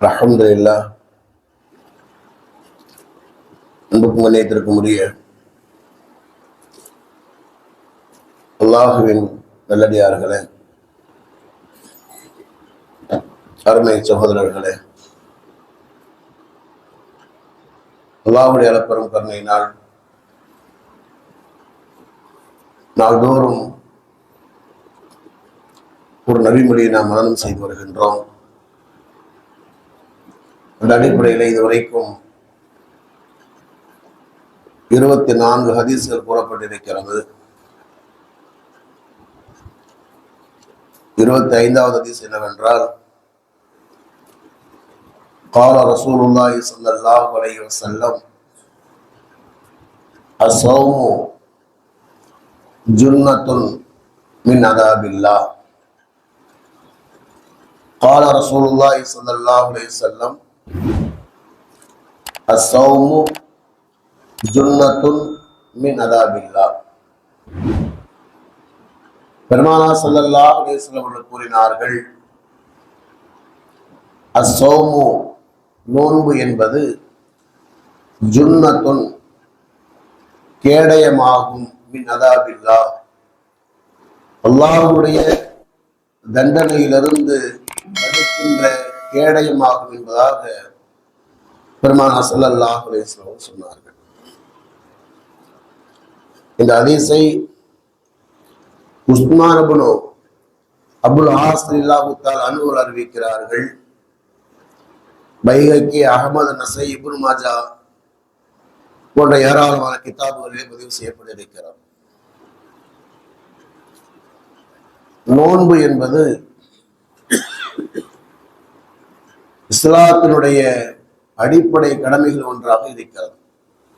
அல்ஹம்துலில்லாஹ். அன்புக்கு கண்ணியத்திற்கும் முடிய அல்லாஹுவின் நல்லடியார்களே அருமை சகோதரர்களே அல்லாஹுடைய அளப்பெரும் கருணையினால் நாள்தோறும் ஒரு நபிமொழியை நாம் மனநம் செய்து வருகின்றோம். அந்த அடிப்படையில் இதுவரைக்கும் இருபத்தி நான்கு ஹதீஸ்கள் கூறப்பட்டிருக்கிறது இருபத்தி ஐந்தாவது ஹதீஸ் என்னவென்றால் قال رسول الله صلى الله عليه وسلم الصوم جنة من عذاب الله قال رسول الله صلى الله عليه وسلم அசௌமு ஜுன்னத்துன் மின் அதாபில்லா. பெருமானா சல்லல்லா அலேஸ்வரம் கூறினார்கள் அசௌமு நோன்பு என்பது ஜுன்னத்துன் கேடயமாகும் மின் அதாபில்லா. அல்லாஹுடைய தண்டனையிலிருந்து தடுக்கின்ற கேடயமாகும் என்பதாக பெருமானா ஸல்லல்லாஹு அலைஹி சொன்னார்கள். இந்த அதிசை உஸ்மான் அபுனோ அபுல் ஆஸ்ரில்லாஹு புத்தால் அனுவர் அறிவிக்கிறார்கள். பைகக்கி அகமது நசை இபுன் மாஜா போன்ற ஏராளமான கிதாபுகளிலே பதிவு செய்யப்பட்டிருக்கிறார் நோன்பு என்பது இஸ்லாத்தினுடைய அடிப்படை கடமைகள் ஒன்றாக இருக்கிறது.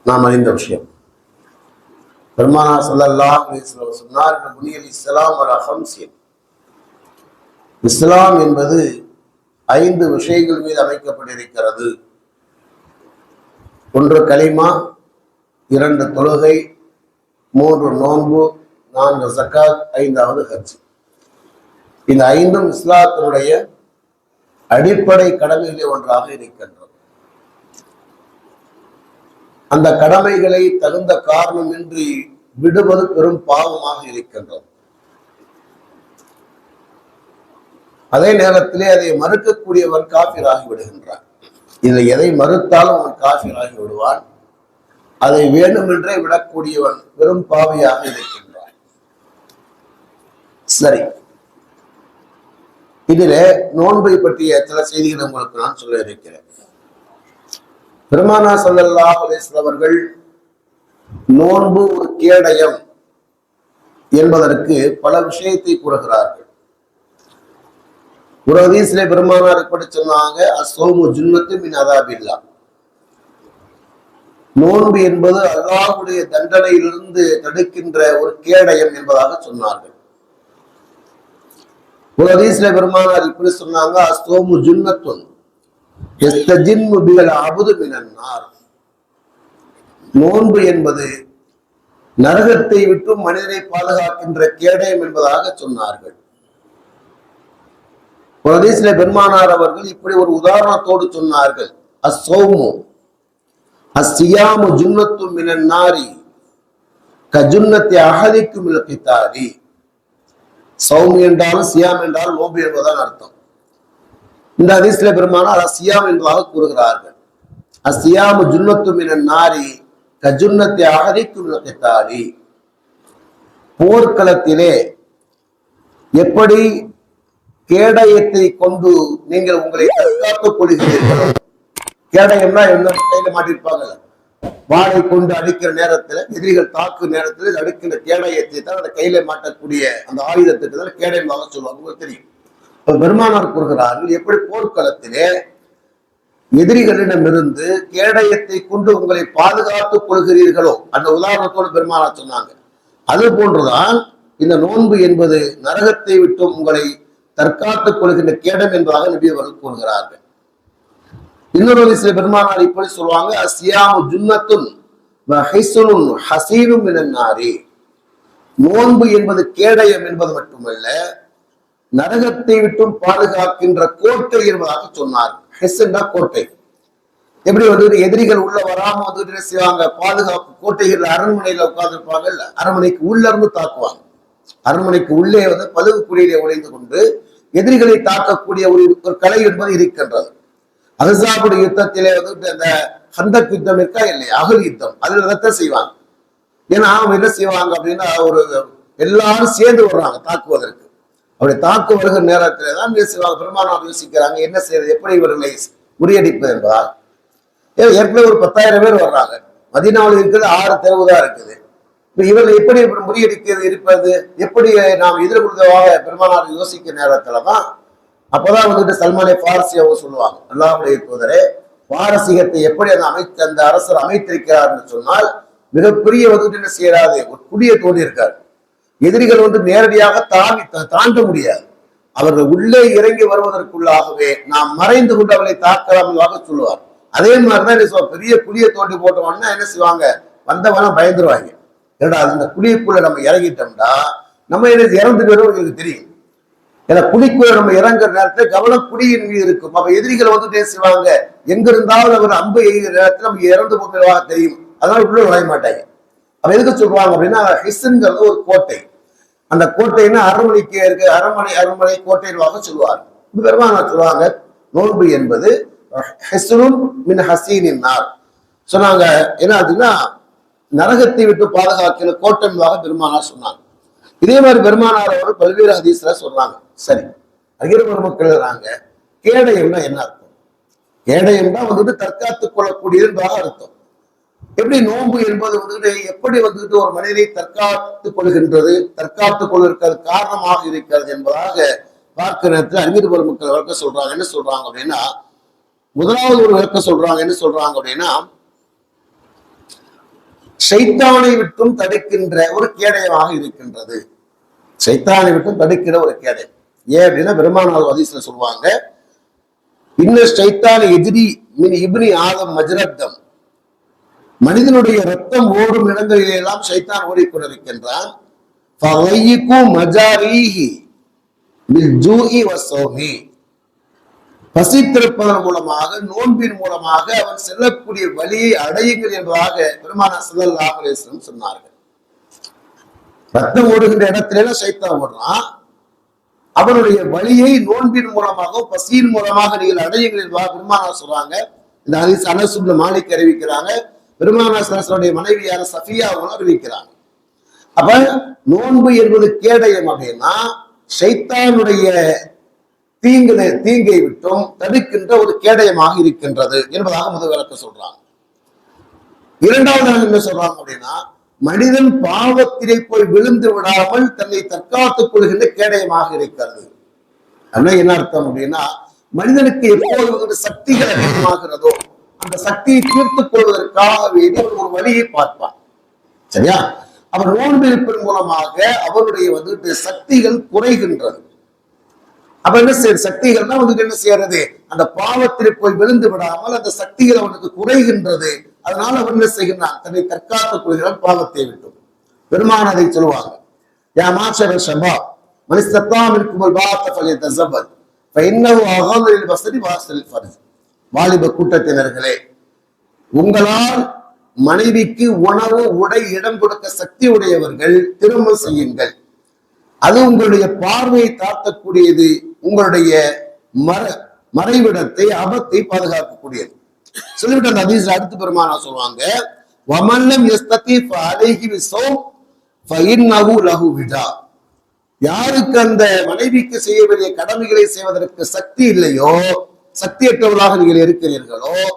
நாம் அறிந்த விஷயம். பெருமானா சொல்லல்லா சொன்னார் முனியல் இஸ்லாம் ஒரு அகம்சியம் இஸ்லாம் என்பது ஐந்து விஷயங்கள் மீது அமைக்கப்பட்டிருக்கிறது. ஒன்று கலிமா இரண்டு தொழுகை மூன்று நோன்பு நான்கு சக்காத் ஐந்தாவது ஹஜ். இந்த ஐந்தும் இஸ்லாத்தினுடைய அடிப்படை கடமைகளில் ஒன்றாக இருக்கின்றது அந்த கடமைகளை தகுந்த காரணமின்றி விடுவது பெரும் பாவமாக இருக்கின்றது. அதே நேரத்திலே அதை மறுக்கக்கூடியவன் காஃபிராகி விடுகின்றார். இதை எதை மறுத்தாலும் அவன் காஃபிராகி விடுவான். அதை வேண்டுமென்றே விடக்கூடியவன் பெரும் பாவியாக இருக்கின்றான். சரி. இதிலே நோன்பை பற்றிய சில செய்திகளை உங்களுக்கு நான் சொல்ல இருக்கிறேன். பெருமானா ஸல்லல்லாஹு அலைஹி அவர்கள் நோன்பு ஒரு கேடயம் என்பதற்கு பல விஷயத்தை கூறுகிறார்கள். ஒரு அதீசிலே பெருமானார் எப்படி சொன்னாங்க அசோமு ஜுன்னத்து மின் அதாபில்லா. நோன்பு என்பது அல்லாஹுடைய தண்டனையிலிருந்து தடுக்கின்ற ஒரு கேடயம் என்பதாக சொன்னார்கள். ஒரு அதீசிலே பெருமானார் இப்படி சொன்னாங்க அசோமு ஜுன்னத்துன் எஸ்தஜின்னு பிகல் அபுது மினன்னார் நோன்பு என்பது நரகத்தை விட்டு மனிதனை பாதுகாக்கின்ற கேடயம் என்பதாக சொன்னார்கள். பிரதேசில பெருமானார் அவர்கள் இப்படி ஒரு உதாரணத்தோடு சொன்னார்கள். அசோமு அசியாமு ஜுன்னத்து மினன் நாரி கஜுன்னத்தை அகதிக்கும் இலக்கித்தாரி சௌமி என்றாலும் சியாம் என்றாலும் நோம்பு என்பதுதான் அர்த்தம். இந்த அதிசல பெருமானார் அசியாம் என்பதாக கூறுகிறார்கள். அசியாமு ஜுன்னத்துமின நாரி கஜுன்னத்தை அகதிக்கும் போர்க்களத்திலே எப்படி கேடயத்தை கொண்டு நீங்கள் உங்களை தற்காத்துக் கொள்கிறீர்களோ கேடயம்னா என்ன கையில மாட்டிருப்பாங்கல்ல வாழை கொண்டு அடிக்கிற நேரத்துல எதிரிகள் தாக்கு நேரத்துல அடிக்கிற கேடயத்தை தான் அந்த கையில மாட்டக்கூடிய அந்த ஆயுதத்துக்கு தான் கேடயமாக சொல்லுவாங்க. உங்களுக்கு தெரியும். பெருமானார் கூறுகிறார்கள் எப்படி போர்க்களத்திலே எதிரிகளிடமிருந்து கேடயத்தை கொண்டு உங்களை பாதுகாத்துக் கொள்கிறீர்களோ? அந்த உதாரணத்தோடு பெருமானார் சொன்னாங்க. அது போன்றுதான் இந்த நோன்பு என்பது நரகத்தை விட்டு உங்களை தற்காத்துக் கொள்கின்ற கேடம் என்பதாக நபி அவர்கள் கூறுகிறார்கள். இன்னொரு சில பெருமானார் இப்படி சொல்லுவாங்க அசியாமு ஜுன்னத்துன் ஹசீனும் நோன்பு என்பது கேடயம் என்பது மட்டுமல்ல நரகத்தை விட்டும் பாதுகாக்கின்ற கோட்டை என்பதாக சொன்னார். ஹெஸ்ஸுன்னா கோட்டை. எப்படி வந்து எதிரிகள் உள்ள வராம வந்துட்டு என்ன செய்வாங்க? பாதுகாப்பு கோட்டைகள் அரண்மனையில உட்கார்ந்துருப்பாங்கல்ல அரண்மனைக்கு உள்ள இருந்து தாக்குவாங்க. அரண்மனைக்கு உள்ளே வந்து பழுகு குடியிலே உடைந்து கொண்டு எதிரிகளை தாக்கக்கூடிய ஒரு ஒரு கலை என்பது இருக்கின்றது. அகசாபுடைய யுத்தத்திலே வந்து அந்த ஹந்தக் யுத்தம் இருக்கா இல்லையா? அகல் யுத்தம். அதுல ரத்தம் செய்வாங்க. ஏன்னா அவங்க என்ன செய்வாங்க அப்படின்னா ஒரு எல்லாரும் சேர்ந்து வர்றாங்க தாக்குவதற்கு. அப்படி தாக்கு வருகிற நேரத்திலே தான் என்ன பெருமானார் யோசிக்கிறாங்க என்ன செய்யறது எப்படி இவர்களை முறியடிப்பது என்பதால். ஏன் ஏற்கனவே ஒரு பத்தாயிரம் பேர் வர்றாங்க. மதினாவில் இருக்கிறது ஆறு தெருவு தான் இருக்குது இவர்கள் எப்படி இப்படி முறியடிக்கிறது இருப்பது எப்படி நாம் எதிர்கொள்வதாக பெருமானார் யோசிக்கிற நேரத்துல தான் அப்பதான் வந்துட்டு சல்மானை பாரசி அவங்க சொல்லுவாங்க. அல்லாவுடைய தூதரே பாரசீகத்தை எப்படி அந்த அமைத்து அந்த அரசர் அமைத்திருக்கிறார்னு சொன்னால் மிகப்பெரிய வந்துட்டு என்ன செய்யறாது ஒரு குடியை தோண்டி இருக்காரு எதிரிகள் வந்து நேரடியாக தாண்டி தாண்ட முடியாது. அவர்கள் உள்ளே இறங்கி வருவதற்குள்ளாகவே நாம் மறைந்து கொண்டு அவளை தாக்கலாம் சொல்லுவார். அதே மாதிரிதான் பெரிய குழியை தோண்டி போட்டவன்னா என்ன செய்வாங்க? வந்தவனா பயந்துருவாங்க. ஏடா அந்த குழிக்குள்ள நம்ம இறங்கிட்டோம்னா நம்ம என்ன இறந்து வரும் உங்களுக்கு தெரியும். ஏன்னா குழிக்குள்ள நம்ம இறங்குற நேரத்துல கவனம் குடியின் மீது இருக்கும். அப்ப எதிரிகள் வந்து என்ன செய்வாங்க? எங்க இருந்தாலும் அவர் அம்பு எய்கிற நேரத்துல நம்ம இறந்து போகிறவா தெரியும். அதனால உள்ள நுழைய மாட்டாங்க. அப்ப எதுக்கு சொல்றாங்க அப்படின்னா ஹிஸ்ங்கிறது ஒரு கோட்டை. அந்த கோட்டைன்னா அரண்மனைக்கு இருக்கு அரண்மனை அரண்மனை கோட்டைவாக சொல்லுவாங்க. பெருமான சொல்லுவாங்க. நோன்பு என்பது ஹெஸ்னும் மின் ஹசீனின் நார் சொன்னாங்க என்ன அப்படின்னா நரகத்தை விட்டு பாதுகாக்கிற கோட்டன்வாக பெருமானார் சொன்னாங்க. இதே மாதிரி பெருமானார் அவர் பல்வேறு ஹதீஸ்ல சொல்றாங்க. சரி அகிர பெருமக்கள் நாங்க கேடயம்னா என்ன அர்த்தம்? கேடயம்னா வந்துட்டு தற்காத்துக் கொள்ளக்கூடியது என்பதாக அர்த்தம். எப்படி நோன்பு என்பது வந்துட்டு எப்படி வந்துட்டு ஒரு மனிதனை தற்காத்துக் கொள்கின்றது தற்காத்துக் கொள்வதற்கு காரணமாக இருக்கிறது என்பதாக பார்க்கிற நேரத்தில் அறிஞர் பெருமக்கள் விளக்க சொல்றாங்க. என்ன சொல்றாங்க அப்படின்னா முதலாவது ஒரு விளக்க சொல்றாங்க. என்ன சொல்றாங்க அப்படின்னா சைத்தானை விட்டும் தடுக்கின்ற ஒரு கேடயமாக இருக்கின்றது. சைத்தானை விட்டும் தடுக்கிற ஒரு கேடயம். ஏன் அப்படின்னா பெருமானார் வதீஸ்ல சொல்லுவாங்க இன்னும் சைத்தான எதிரி மின் இப்னி ஆதம் மஜ்ரத்தம். மனிதனுடைய ரத்தம் ஓடும் இடங்களிலே எல்லாம் சைத்தான் ஓடிக்கொண்டிருக்கின்றான் பசித்திருப்பதன் மூலமாக நோன்பின் மூலமாக அவன் செல்லக்கூடிய வழியை அடையுங்கள் என்பதாக பெருமான செல்லல்லாஹ் சொன்னார்கள். ரத்தம் ஓடுகின்ற இடத்துல எல்லாம் சைத்தான் ஓடுறான். அவனுடைய வழியை நோன்பின் மூலமாக பசியின் மூலமாக நீங்கள் அடையுங்கள் என்பதாக பெருமானா சொல்றாங்க. இந்த ஹதீஸ் அனசுப்ல மாலிக் அறிவிக்கிறாங்க. பெருமானார் மனைவியார மனைவியான சஃபியா அவங்களும் அறிவிக்கிறாங்க அப்ப நோன்பு என்பது கேடயம் அப்படின்னா சைத்தானுடைய தீங்கு தீங்கை விட்டும் தடுக்கின்ற ஒரு கேடயமாக இருக்கின்றது என்பதாக முதல் விளக்க சொல்றாங்க. இரண்டாவது என்ன சொல்றாங்க அப்படின்னா மனிதன் பாவத்திலே போய் விழுந்து விடாமல் தன்னை தற்காத்துக் கொள்கின்ற கேடயமாக இருக்கிறது. அப்படின்னா என்ன அர்த்தம் அப்படின்னா மனிதனுக்கு எப்போது வந்து சக்திகள் அதிகமாகிறதோ அந்த சக்தியை தீர்த்துக் கொள்வதற்காக வேண்டி ஒரு வழியை பார்ப்பான் சரியா? அவர் நோன்பு மூலமாக அவருடைய வந்துட்டு சக்திகள் குறைகின்றது. அப்ப என்ன செய்ய சக்திகள்னா வந்து என்ன செய்யறது? அந்த பாவத்தில் போய் விழுந்து விடாமல் அந்த சக்திகள் அவனுக்கு குறைகின்றது. அதனால அவன் என்ன செய்கிறான் தன்னை தற்காத்துக் கொள்கிறான் பாவத்தை விட்டு. பெருமான் அதை சொல்லுவாங்க. யா மாஷர ஷபா மனிஸ்தத்தாம் இருக்கும் பாத்த ஃபலி தஸபத் என்னவோ அகது வசதி வாசலில் வாசல் வாலிப கூட்டத்தினர்களே உங்களால் மனைவிக்கு உணவு உடை இடம் கொடுக்க சக்தி உடையவர்கள் திருமணம் செய்யுங்கள். அது உங்களுடைய பார்வையை தாக்கக்கூடியது உங்களுடைய மர மறைவிடத்தை அபத்தை பாதுகாக்கக்கூடியது. சொல்லிவிட்டு அந்த ஹதீஸ்ல அடுத்து பெருமானா சொல்லுவாங்க வமல்லம் எஸ்தத்தி அழகி விசௌம் ஃபஇன்னஹு லகு விடா யாருக்கு அந்த மனைவிக்கு செய்ய வேண்டிய கடமைகளை செய்வதற்கு சக்தி இல்லையோ சக்தியற்றவர்களாக நீங்கள் இருக்கிறீர்களோ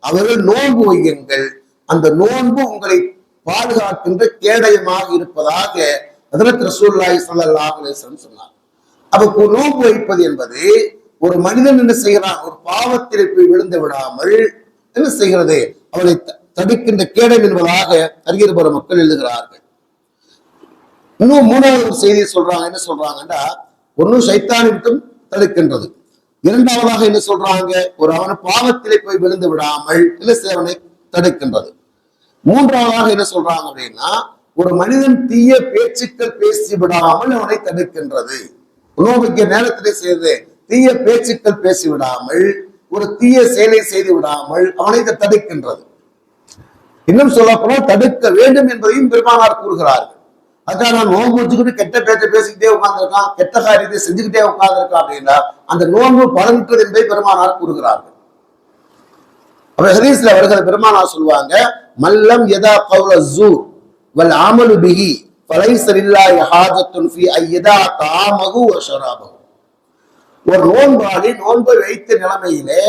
அவர்கள் நோன்பு வையுங்கள். அந்த நோன்பு உங்களை பாதுகாக்கின்ற கேடயமாக இருப்பதாக ஹதரத் ரசூலுல்லாஹி ஸல்லல்லாஹு சொன்னார். அப்ப நோன்பு வைப்பது என்பது ஒரு மனிதன் என்ன செய்கிறான்? ஒரு பாவத்தில் போய் விழுந்து விடாமல் என்ன செய்கிறது? அவனை த- தடுக்கின்ற கேடம் என்பதாக அறிஞர் மக்கள் எழுதுகிறார்கள். இன்னும் மூணாவது ஒரு செய்தியை சொல்றாங்க என்ன சொல்றாங்கன்னா ஒன்னும் சைத்தானிட்டும் தடுக்கின்றது. இரண்டாவதாக என்ன சொல்றாங்க? ஒரு அவன் பாவத்திலே போய் விழுந்து விடாமல் இல்லை சேவனை தடுக்கின்றது. மூன்றாவதாக என்ன சொல்றாங்க அப்படின்னா ஒரு மனிதன் தீய பேச்சுக்கள் பேசி விடாமல் அவனை தடுக்கின்றது. உணவு நேரத்திலே செய்து தீய பேச்சுக்கள் பேசி விடாமல் ஒரு தீய செயலை செய்து விடாமல் அவனை தடுக்கின்றது. இன்னும் சொல்ல போனால் தடுக்க வேண்டும் என்பதையும் பெருமானார் கூறுகிறார்கள். அதான் நான் நோன்பு வச்சுக்கிட்டு கெட்ட பேச்சை பேசிக்கிட்டே உட்கார்ந்திருக்கான் கெட்ட காரியத்தை செஞ்சுக்கிட்டே உட்கார்ந்திருக்கான் அப்படின்னா அந்த நோன்பு பலனற்றது என்பதை பெருமானார் கூறுகிறார்கள். அப்ப ஹதீஸ்ல வருகிற பெருமானார் சொல்லுவாங்க மல்லம் எதா கௌல ஜூர் வல் ஆமலு பிஹி ஃபலைஸ ஹாஜத்துன் ஃபி ஐயதா தாமகு வ ஷராபகு ஒரு நோன்பாளி நோன்பை வைத்த நிலைமையிலே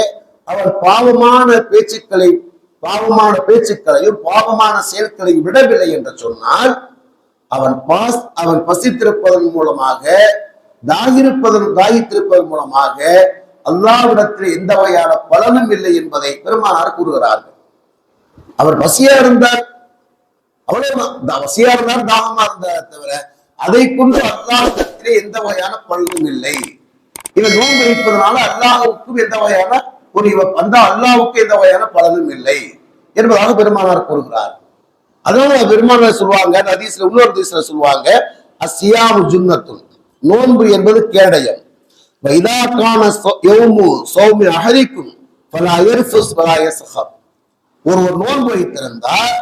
அவர் பாவமான பேச்சுக்களை பாவமான பேச்சுக்களையும் பாவமான செயல்களையும் விடவில்லை என்று சொன்னால் அவன் பாஸ் அவன் பசித்திருப்பதன் மூலமாக தாகிருப்பதன் தாகித்திருப்பதன் மூலமாக அல்லாவிடத்தில் எந்த வகையான பலனும் இல்லை என்பதை பெருமானார் கூறுகிறார்கள். அவர் பசியா இருந்தார். அவ்வளவுதான் தா- பசியா இருந்தார் தாகமா இருந்தார் தவிர அதை கொண்டு அல்லாவிடத்திலே எந்த வகையான பலனும் இல்லை. இவன் நோன்பு வைப்பதனால அல்லாஹுக்கும் எந்த வகையான ஒரு இவ அந்த அல்லாஹ்வுக்கு எந்த வகையான பலனும் இல்லை என்பதாக பெருமானார் கூறுகிறார். அதனால பெருமான சொல்லுவாங்க ஹதீஸ்ல இன்னொரு ஹதீஸ்ல சொல்லுவாங்க அசியாமு ஜுன்னத்துன். நோன்பு என்பது கேடயம். வைதாக்கான கான சௌ- யௌமு சௌமி அஹரிக்கும் பல யர்ஃபுஸ் ஒரு ஒரு ஒருவர் நோன்பு வைத்திருந்தால்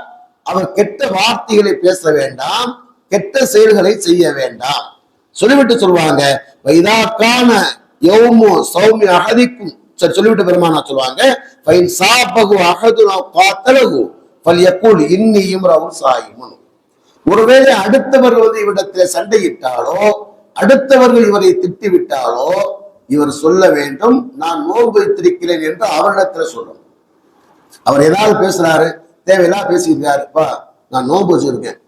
அவர் கெட்ட வார்த்தைகளை பேச வேண்டாம் கெட்ட செயல்களை செய்ய வேண்டாம். சொல்லிவிட்டு சொல்லுவாங்க வைதாக்கான யௌமு சௌமி அகதிக்கும் சொல்லிவிட்டு பெருமானா சொல்லுவாங்க ஃபைன் சாபகு அகதுனா காத்தலகு ஃபல்யக்கூல் இன்னியும் இம்ரவுன் சாயிமுன் ஒருவேளை அடுத்தவர்கள் வந்து இவரிடத்தில் சண்டையிட்டாலோ அடுத்தவர்கள் இவரை திட்டிவிட்டாலோ இவர் சொல்ல வேண்டும் நான் நோன்பு வைத்திருக்கிறேன் என்று அவரிடத்துல சொல்லணும். அவர் ஏதாவது பேசுறாரு தேவையெல்லாம் பேசியிருக்காருப்பா நான் நோன்பு வச்சிருக்கேன்.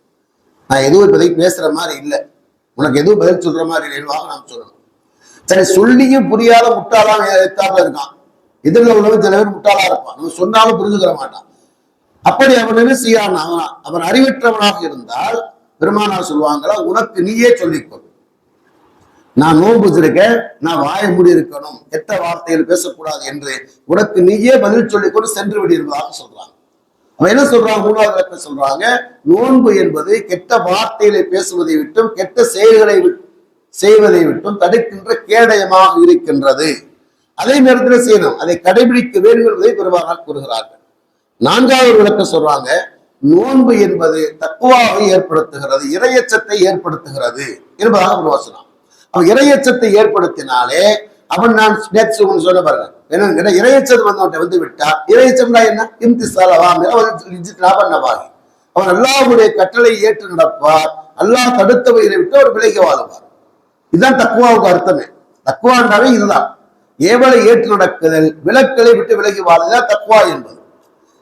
நான் எதுவும் இப்போதைக்கு பேசுற மாதிரி இல்லை. உனக்கு எதுவும் பதில் சொல்ற மாதிரி இல்லைன்னு நாம் சொல்லணும். சரி சொல்லியும் புரியாத முட்டாளாம் எத்தாப்புல இருக்கான். எதிரில் உள்ளவன் சில பேர் முட்டாளா இருப்பான். நம்ம சொன்னாலும் புரிஞ்சுக்கிற மாட்டான். அப்படி அவன் என்ன செய்யான் அவன் அவன் அறிவற்றவனாக இருந்தால் பெருமானார் சொல்லுவாங்களா உனக்கு நீயே சொல்லிக்கொள் நான் நோன்பு வச்சிருக்கேன் நான் வாய மூடி இருக்கணும் கெட்ட வார்த்தையில் பேசக்கூடாது என்று உனக்கு நீயே பதில் சொல்லிக்கொண்டு சென்று விடுவதாக சொல்றாங்க. அவன் என்ன சொல்றாங்க மூணாவது விளக்கம் சொல்றாங்க நோன்பு என்பது கெட்ட வார்த்தைகளை பேசுவதை விட்டும் கெட்ட செயல்களை விட்- செய்வதை விட்டும் தடுக்கின்ற கேடயமாக இருக்கின்றது. அதே நேரத்தில் செய்யணும். அதை கடைபிடிக்க வேண்டும் என்பதை பெருமானார் கூறுகிறார்கள். நான்காவது விளக்க சொல்றாங்க நோன்பு என்பது தக்குவாவை ஏற்படுத்துகிறது இரையச்சத்தை ஏற்படுத்துகிறது என்பதாக ஒரு வசனம். அவன் இரையச்சத்தை ஏற்படுத்தினாலே அவன் நான் நேற்று உங்களுக்கு சொன்ன பாருங்க. என்ன இரையச்சம் வந்தவன் வந்து விட்டா இரையச்சம்னா என்ன? இம்திசாலவாமி அவன் லாபன்னவாகி அவன் அல்லாஹ்வுடைய கட்டளை ஏற்று நடப்பார் அல்லாஹ் தடுத்தவைகளை விட்டு அவர் விலகி வாழுவார். இதுதான் தக்குவாவுக்கு அர்த்தமே. தக்குவான்றாவே இதுதான். ஏவலை ஏற்று நடக்குதல் விளக்களை விட்டு விலகி வாழ்தான் தக்குவா என்பது.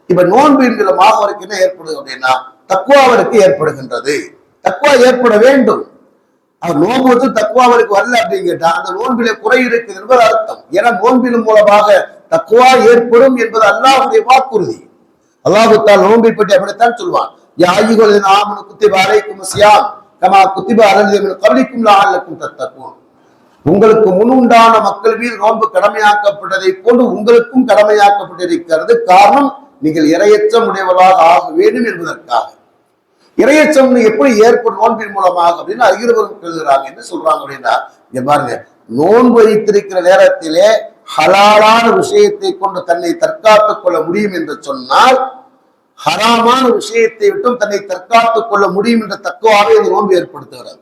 இப்ப நோன்பு என்கிற மாதவருக்கு என்ன ஏற்படுது அப்படின்னா தக்குவா அவருக்கு ஏற்படுகின்றது. தக்குவா ஏற்பட வேண்டும். அவர் நோன்பு வந்து தக்குவாவருக்கு வரல அப்படின்னு கேட்டா அந்த நோன்பிலே குறை இருக்குது என்பது அர்த்தம். ஏன்னா நோன்பின் மூலமாக தக்குவா ஏற்படும் என்பது அல்லாஹுடைய வாக்குறுதி. அல்லாஹுத்தால் நோன்பை பற்றி அப்படித்தான் சொல்வான். யாயிகள் ஆமனு குத்திபா அலைக்கும் சியாம் கமா குத்திபா அலந்தியமின் கவனிக்கும் லாலக்கும் தத்தக்கும் உங்களுக்கு முன்னுண்டான மக்கள் மீது நோன்பு கடமையாக்கப்பட்டதை போன்று உங்களுக்கும் கடமையாக்கப்பட்டிருக்கிறது. காரணம் நீங்கள் இரையச்சம் உடையவர்களாக ஆக வேண்டும் என்பதற்காக. இரையச்சம் எப்படி ஏற்படும் நோன்பின் மூலமாக அப்படின்னு அறிகிறவர்கள் எழுதுறாங்க என்ன சொல்றாங்க அப்படின்னா இங்க பாருங்க நோன்பு வைத்திருக்கிற நேரத்திலே ஹலாலான விஷயத்தை கொண்டு தன்னை தற்காத்துக் கொள்ள முடியும் என்று சொன்னால் ஹராமான விஷயத்தை விட்டும் தன்னை தற்காத்துக் கொள்ள முடியும் என்ற தக்குவாக இந்த நோன்பு ஏற்படுத்துகிறார்.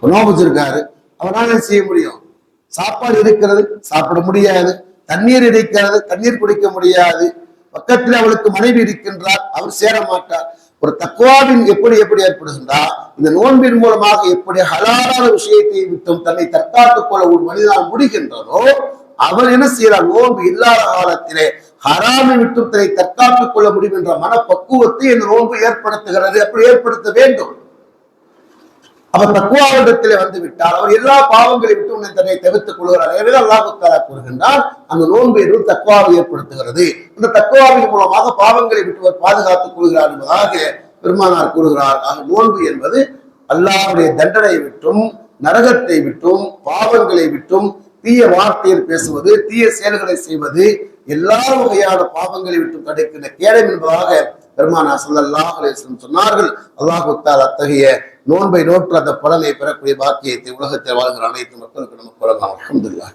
நோன்பு வச்சிருக்காரு. அவரால் என்ன செய்ய முடியும்? சாப்பாடு இருக்கிறது சாப்பிட முடியாது. தண்ணீர் இருக்கிறது தண்ணீர் குடிக்க முடியாது. பக்கத்தில் அவளுக்கு மனைவி இருக்கின்றார் அவர் சேர மாட்டார். ஒரு தக்குவாவின் எப்படி எப்படி ஏற்படுகின்றா இந்த நோன்பின் மூலமாக எப்படி ஹலாலான விஷயத்தை விட்டும் தன்னை தற்காத்துக் கொள்ள ஒரு மனிதனால் முடிகின்றதோ அவர் என்ன செய்யறார் நோன்பு இல்லாத காலத்திலே ஹராமை விட்டும் தன்னை தற்காத்துக் கொள்ள முடியும் என்ற மனப்பக்குவத்தை இந்த நோன்பு ஏற்படுத்துகிறது. அப்படி ஏற்படுத்த வேண்டும். அவர் தக்குவாவிடத்திலே வந்து விட்டால் அவர் எல்லா பாவங்களை விட்டு உன்னை தன்னை தவிர்த்துக் கொள்கிறார். எனவே அல்லாஹு தாலா கூறுகின்றார் அந்த நோன்பு என்று தக்குவாவை ஏற்படுத்துகிறது. இந்த தக்குவாவின் மூலமாக பாவங்களை விட்டு அவர் பாதுகாத்துக் கொள்கிறார் என்பதாக பெருமானார் கூறுகிறார். ஆக நோன்பு என்பது அல்லாஹுடைய தண்டனை விட்டும் நரகத்தை விட்டும் பாவங்களை விட்டும் தீய வார்த்தையில் பேசுவது தீய செயல்களை செய்வது எல்லா வகையான பாவங்களை விட்டு தடுக்கின்ற கேடம் என்பதாக பெருமானா ஸல்லல்லாஹு அலைஹி சொன்னார்கள் அல்லாஹுத்தால் அத்தகைய நோன்பை நோற்று அந்த பலனை பெறக்கூடிய பாக்கியத்தை உலகத்தில் வாழ்கிற அனைத்து மக்களுக்கு நமக்கு வழங்கலாம் அஹமதுல்லா